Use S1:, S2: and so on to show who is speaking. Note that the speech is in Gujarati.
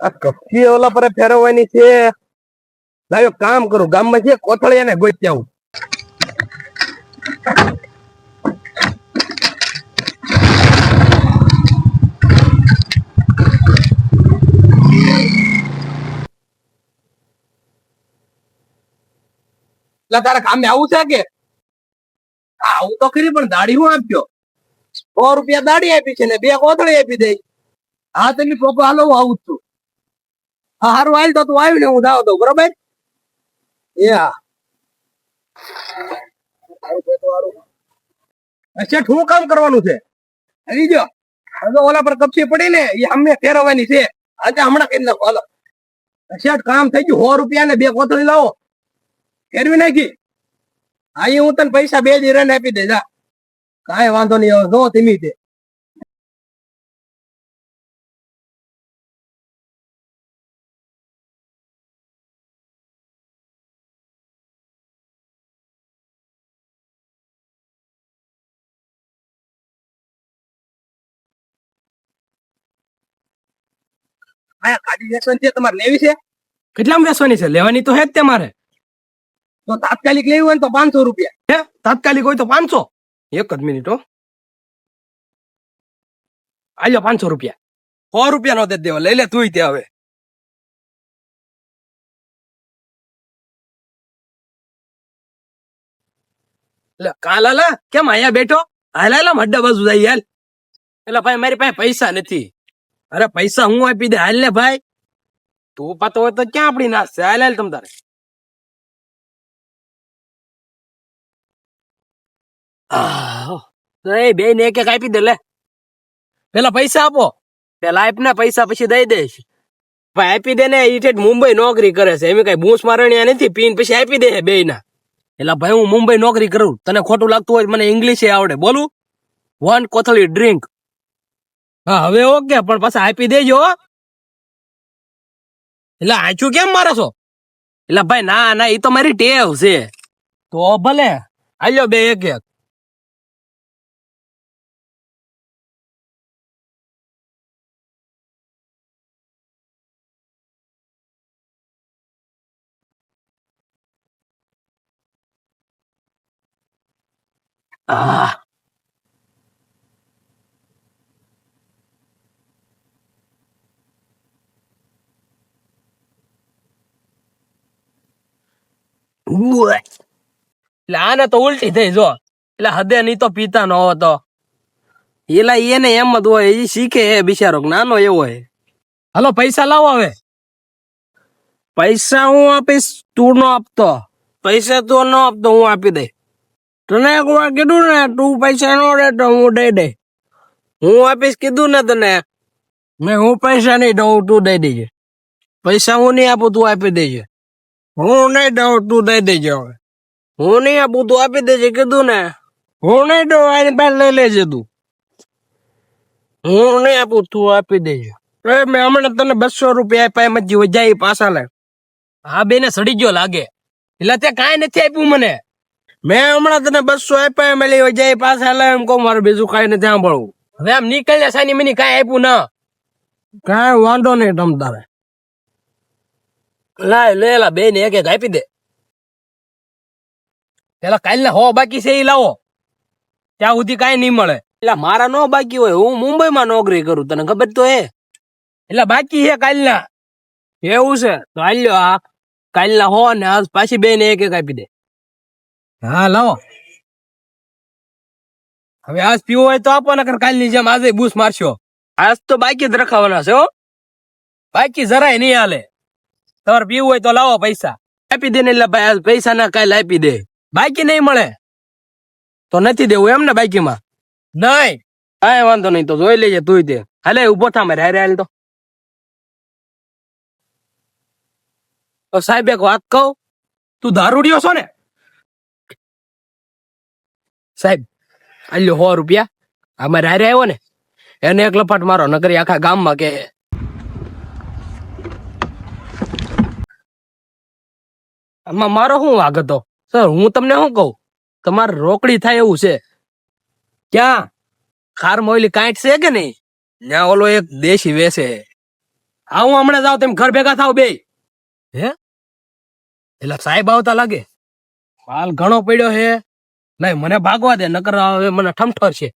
S1: આ કપચી ઓલા પર ફેરવવાની છે. લાવ્યો કામ કરું. ગામમાં છે કોથળિયાને ગોતી આવું તારે કામે આવું છે કે? આવું તો ખરી, પણ દાઢી હું આપ્યો. સો રૂપિયા દાઢી આપી છે ને બે કોથળી આપી દઈ હા, તમે પોકો હાલો આવું છું. હારું, હાલ તો તું આવી ને હું જાવ તો, બરોબર? એ હા. અચ્છા શું કામ કરવાનું છે? હજી જો હવે ઓલા પર કપચી પડી ને એ અમને ફેરવવાની છે. આજે હમણાં કરી નાખો, હાલો. અચ્છા, કામ થઈ ગયું, સો રૂપિયા ને બે કોથળી લાવો. ફેરવી નાખી. હા હું તને પૈસા બે જ રન આપી દે જા. કાંઈ વાંધો નહીં, હવે જો ધીમી તે આ ગાડી વેચવાની છે તમારે લેવી છે?
S2: કેટલામાં વેચવાની છે? લેવાની તો હે જ તમારે.
S1: તો તાત્કાલિક લેવી હોય તો પાંચસો રૂપિયા.
S2: હે? તાત્કાલિક હોય તો પાંચસો? એક જ મિનિટ હો. આલ્યો પાંચસો રૂપિયા. સો રૂપિયા નો દે દેવા. લઈ લે તું તે હવે. લે કાલા લા કેમ અહીંયા બેઠો? હાલ હાલ આમ અડ્ડા બાજુ જાય એટલે ભાઈ મારી પાસે પૈસા નથી. અરે પૈસા હું આપી દે? હાલ ને ભાઈ. તું પાતો હોય તો ક્યાં આપડી નાશ છે? હાલ હાલ તમ તારે. એ બે ને એક એક આપી દે લે. પેલા પૈસા આપો. પેલા આપ ને પૈસા પછી દઈ દઈશ. ભાઈ આપી દે ને ઈટેટ મુંબઈ નોકરી કરે છે. એમ કઈ બૂસ મારણિયા નથી પીન પછી આપી દે બે ના એટલે ભાઈ હું મુંબઈ નોકરી કરું. તને ખોટું લાગતું હોય મને ઇંગ્લિશ આવડે. બોલું? વન કોથળી ડ્રિંક હા, હવે ઓકે, પણ પાછા આપી દેજો એટલે આચું કેમ મારો છો? એટલે ભાઈ, ના ના એ તો મારી ટેવ છે. તો ભલે, આલ્યો બે એક એક. Ah. એટલે આને તો ઉલટી થઈ જો. એટલે હદે નહીં તો પીતા ન હતો એલા એને એમ જ હોય એ શીખે હે બિચારો નાનો એવો હે. હાલો પૈસા લાવો હવે. પૈસા હું આપીશ તું નો આપતો. પૈસા તું ન આપતો હું આપી દે. તને એક વાર કીધું ને તું પૈસા નો દે તો હું દઈ દે. હું આપીશ કીધું ને તને મેં હું પૈસા નહીં દઉં તું દઈ દેજે. પૈસા હું નહીં આપું તું આપી દેજે. હું નહીં દઉં તું દઈ દેજો હવે. હું નહીં આપું તું આપી દેજે કીધું ને. હું નહીં દઉં આની પાસે લઈ લેજે તું. હું નહીં આપું તું આપી દેજો. એ મેં હમણાં તને બસો રૂપિયા આપ્યા એમ જ જાય પાછા લે. હા બેને સડી ગયો લાગે. એટલે તે કાંઈ નથી આપ્યું મને. મેં હમણાં તને બસો આપ્યા એમ એટલે જાય પાછા લે એમ કહું મારે બીજું કાંઈ નથી સાંભળવું. હવે આમ નીકળ્યા સાની મને કાંઈ આપ્યું ના. કાંઈ વાંધો નહીં તમ તારે. લાય લે લા બે ને એક એક આપી દે. પેલા કાલ ને હો બાકી છે એ લાવો. ત્યાં સુધી કઈ નહીં મળે. એટલે મારા નો બાકી હોય હું મુંબઈમાં નોકરી કરું તને ખબર તો હે? એટલે બાકી છે કાલ ના એવું છે? તો હાલ્યો આ. કાલ ના હો ને આજ પાછી બે ને એક એક આપી દે. હા લાવો. હવે આજ પીવો હોય તો આપો કાલની જેમ આજે બૂસ મારશો. આજ તો બાકી જ રખાવાના છે હો. બાકી જરાય નહીં હાલે. તમારે પીવું હોય તો લાવો પૈસા આપી દે ને એટલે ભાઈ આજ પૈસા ના કાલે આપી દે બાકી નહીં મળે તો નથી દેવું એમ ને બાકીમાં નહીં કાંઈ વાંધો નહીં તો જોઈ લેજે તું તે હાલે ઊભો થા મારે હારે હાલ તો તો સાહેબ એક વાત કહું તું દારૂડિયો છો ને સાહેબ આલ્યો સો રૂપિયા અમારે હારે આવ્યો ને એને એક લપાટ મારો નકરી આખા ગામમાં કે આમાં મારો શું વાગ હતો? સર, હું તમને શું કહું? તમારે રોકડી થાય એવું છે. ક્યાં? ખાર મોયલી કાંઈક છે કે નહીં? ત્યાં ઓલો એક દેશી વેસે હા હું હમણાં જાઉં તેમ ઘર ભેગા થાવ બે હે? એટલે સાહેબ આવતા લાગે. માલ ઘણો પડ્યો હે. નહીં, મને ભાગવા દે, નકર હવે મને ઠમઠર છે.